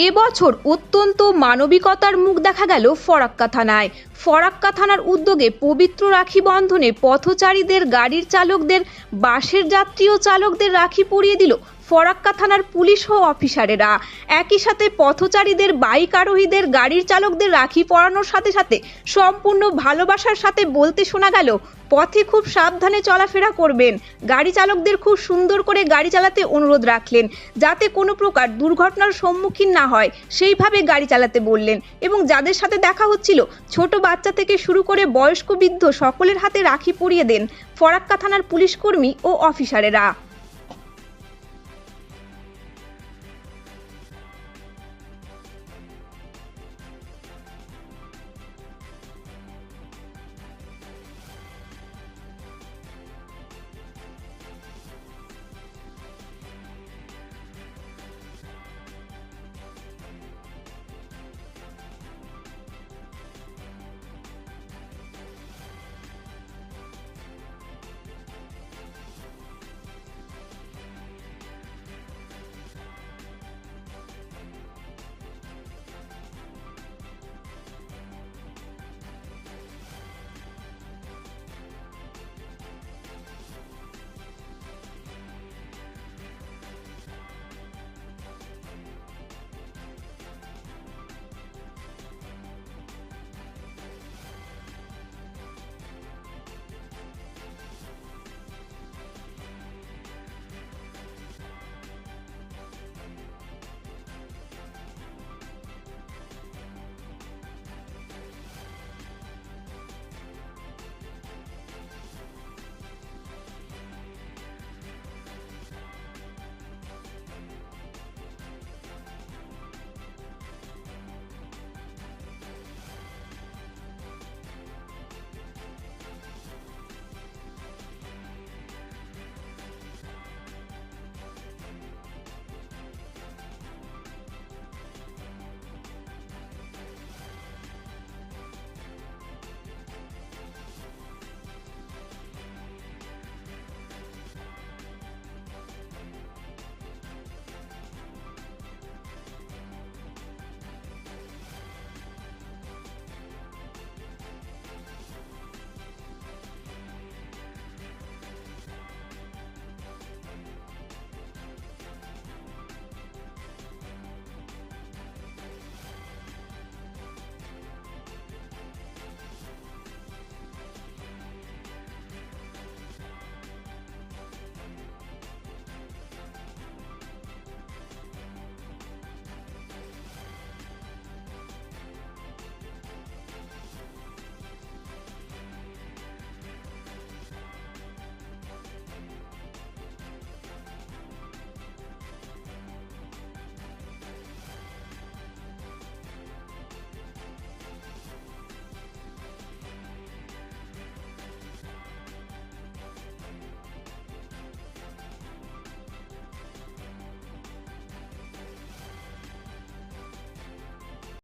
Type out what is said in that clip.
এবছর অত্যন্ত মানবিকতার মুখ দেখা গেল ফরাক্কা থানায়। ফরাক্কা থানার উদ্যোগে পবিত্র রাখি বন্ধনে পথচারীদের, গাড়ির চালকদের, বাসের যাত্রী ও চালকদের রাখি পরিয়ে দিল ফরাক্কা থানার পুলিশ ও অফিসারেরা। একই সাথে পথচারীদের, বাইক আরোহীদের, গাড়ির চালকদের রাখি পরানোর সাথে সাথে সম্পূর্ণ ভালোবাসার সাথে বলতে শোনা গেল, পথে খুব সাবধানে চলাফেরা করবেন। গাড়ি চালকদের খুব সুন্দর করে গাড়ি চালাতে অনুরোধ রাখলেন, যাতে কোনো প্রকার দুর্ঘটনার সম্মুখীন না হয়। সেইভাবে গাড়ি চালাতে বললেন এবং যাদের সাথে দেখা হচ্ছিল, ছোট বাচ্চা থেকে শুরু করে বয়স্ক বৃদ্ধ সকলের হাতে রাখি পরিয়ে দেন ফরাক্কা থানার পুলিশকর্মী ও অফিসারেরা।